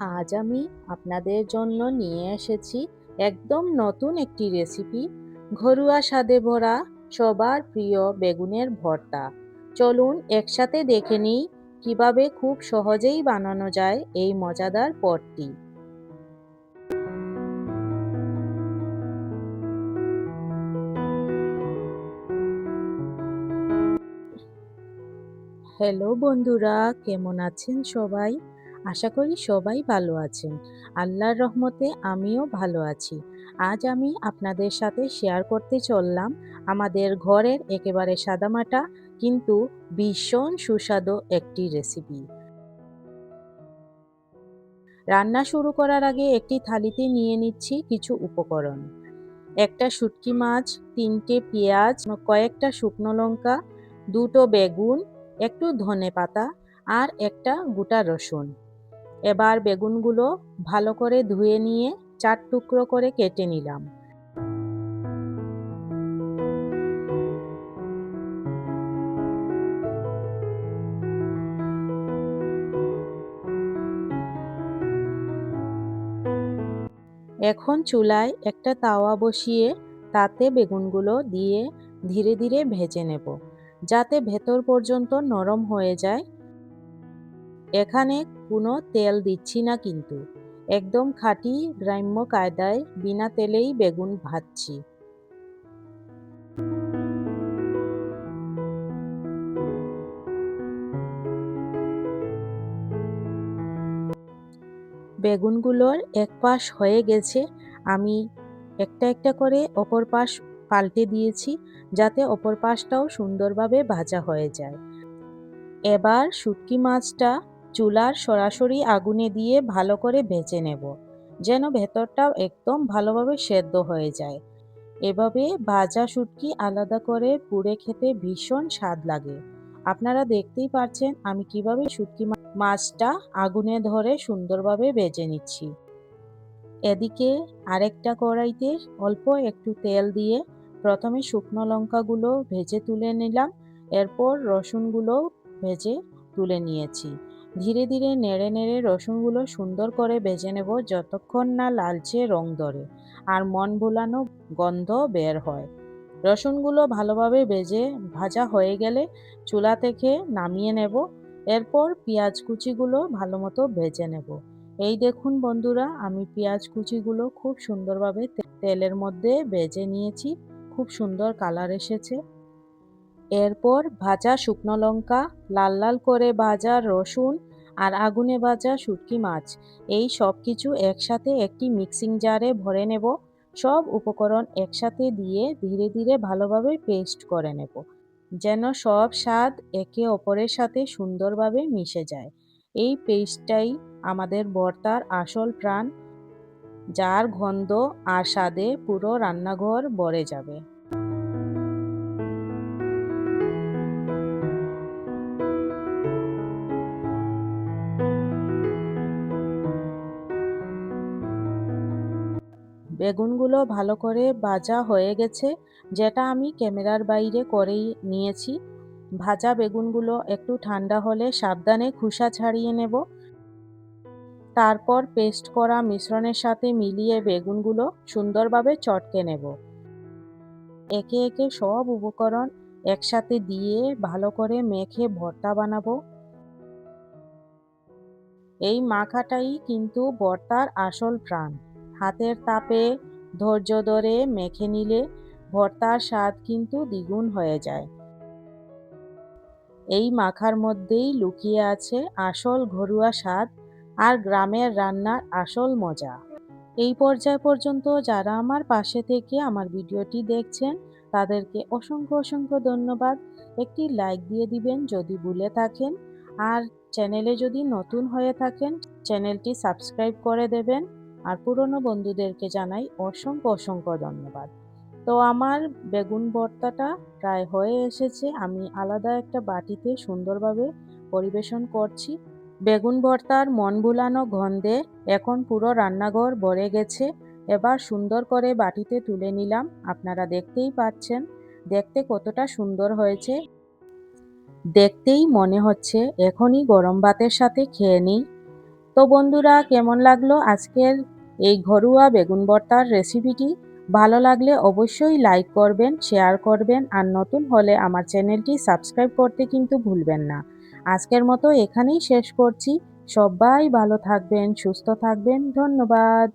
আজ আমি আপনাদের জন্য নিয়ে এসেছি একদম নতুন একটি রেসিপি ঘরোয়া স্বাদে ভরা সবার প্রিয় বেগুনের ভর্তা। চলুন একসাথে দেখে নিই কীভাবে খুব সহজেই বানানো যায় এই মজাদার পদটি। হ্যালো বন্ধুরা, কেমন আছেন সবাই? আশা করি সবাই ভালো আছেন। আল্লাহর রহমতে আমিও ভালো আছি। আজ আমি আপনাদের সাথে শেয়ার করতে চললাম আমাদের ঘরের একেবারে সাদামাটা, কিন্তু ভীষণ সুস্বাদু একটি রেসিপি রান্না শুরু করার আগে একটি থালিতে নিয়ে নিচ্ছি কিছু উপকরণ। একটা শুটকি মাছ, তিনটে পেঁয়াজ, কয়েকটা শুকনো লঙ্কা, দুটো বেগুন, একটু ধনে পাতা আর একটা গোটা রসুন। এবার বেগুনগুলো ভালো করে ধুয়ে নিয়ে চার টুকরো করে কেটে নিলাম। এখন চুলায় একটা তাওয়া বসিয়ে তাতে বেগুনগুলো দিয়ে ধীরে ধীরে ভেজে নেব, যাতে ভেতর পর্যন্ত নরম হয়ে যায়। এখানে কোনো তেল দিচ্ছি না কিন্তু। একদম খাঁটি গ্রাম্য কায়দায় বিনা তেলেই বেগুন ভাজছি। বেগুনগুলোর এক পাশ হয়ে গেছে, আমি একটা একটা করে অপর পাশ পাল্টে দিয়েছি যাতে অপর পাশটাও সুন্দরভাবে ভাজা হয়ে যায়। এবার শুটকি মাছটা চুলার সরাসরি আগুনে দিয়ে ভালো করে ভেজে নেব, যেন ভেতরটাও একদম ভালোভাবে সেদ্ধ হয়ে যায়। এভাবে ভাজা শুটকি আলাদা করে পুড়ে খেতে ভীষণ স্বাদ লাগে। আপনারা দেখতেই পারছেন আমি কীভাবে শুটকি মাছটা আগুনে ধরে সুন্দরভাবে ভেজে নিচ্ছি। এদিকে আরেকটা কড়াইতে অল্প একটু তেল দিয়ে প্রথমে শুকনো লঙ্কাগুলো ভেজে তুলে নিলাম, এরপর রসুনগুলো ভেজে তুলে নিয়েছি। ধীরে ধীরে নেড়ে নেড়ে রসুনগুলো সুন্দর করে ভেজে নেব যতক্ষণ না লালচে রং ধরে আর মন ভুলানো গন্ধ বের হয়। রসুনগুলো ভালোভাবে ভেজে ভাজা হয়ে গেলে চুলা থেকে নামিয়ে নেব। এরপর পেঁয়াজ কুচিগুলো ভালো মতো ভেজে নেব। এই দেখুন বন্ধুরা, আমি পেঁয়াজ কুচিগুলো খুব সুন্দরভাবে তেলের মধ্যে ভেজে নিয়েছি। খুব সুন্দর কালার এসেছে। এরপর ভাজা শুকনো লঙ্কা, লাল লাল করে ভাজা রসুন আর আগুনে ভাজা শুটকি মাছ। এই সব কিছু একসাথে একটি মিক্সিং জারে ভরে নেব। সব উপকরণ একসাথে দিয়ে ধীরে ধীরে ভালোভাবে পেস্ট করে নেব, যেন সব স্বাদ একে অপরের সাথে সুন্দরভাবে মিশে যায়। এই পেস্টটাই আমাদের বর্তার আসল প্রাণ, যার গন্ধ আর স্বাদে পুরো রান্নাঘর ভরে যাবে। বেগুনগুলো ভালো করে ভাজা হয়ে গেছে, যেটা আমি ক্যামেরার বাইরে করেই নিয়েছি। ভাজা বেগুনগুলো একটু ঠান্ডা হলে সাবধানে খোসা ছাড়িয়ে নেব। তারপর পেস্ট করা মিশ্রণের সাথে মিলিয়ে বেগুনগুলো সুন্দরভাবে চটকে নেব। একে একে সব উপকরণ একসাথে দিয়ে ভালো করে মেখে ভর্তা বানাবো। এই মাখাটাই কিন্তু ভর্তার আসল প্রাণ। হাতের তাপে ধৈর্য ধরে মেখে নিলে ভর্তার স্বাদ কিন্তু দ্বিগুণ হয়ে যায়। এই মাখার মধ্যেই লুকিয়ে আছে আসল ঘরোয়া স্বাদ আর গ্রামের রান্নার আসল মজা। এই পর্যায় পর্যন্ত যারা আমার পাশে থেকে আমার ভিডিওটি দেখছেন, তাদেরকে অসংখ্য অসংখ্য ধন্যবাদ। একটি লাইক দিয়ে দিবেন যদি ভুলে থাকেন আর চ্যানেলে যদি নতুন হয়ে থাকেন, চ্যানেলটি সাবস্ক্রাইব করে দেবেন। আর পুরনো বন্ধুদেরকে জানাই অসংখ্য অসংখ্য ধন্যবাদ। তো আমার বেগুন ভর্তাটা প্রায় হয়ে এসেছে। আমি আলাদা একটা বাটিতে সুন্দরভাবে পরিবেশন করছি। বেগুন ভর্তার মন ভুলানো গন্ধে এখন পুরো রান্নাঘর ভরে গেছে। এবার সুন্দর করে বাটিতে তুলে নিলাম। আপনারা দেখতেই পাচ্ছেন, দেখতে কতটা সুন্দর হয়েছে। দেখতেই মনে হচ্ছে এখনই গরম ভাতের সাথে খেয়ে নিই। তো বন্ধুরা, কেমন লাগল আজকের এই ঘরোয়া বেগুন ভর্তার রেসিপিটি ভালো লাগলে অবশ্যই লাইক করবেন শেয়ার করবেন আর নতুন হলে আমার চ্যানেলটি সাবস্ক্রাইব করতে কিন্তু ভুলবেন না। আজকের মতো এখানেই শেষ করছি। সবাই ভালো থাকবেন, সুস্থ থাকবেন। ধন্যবাদ।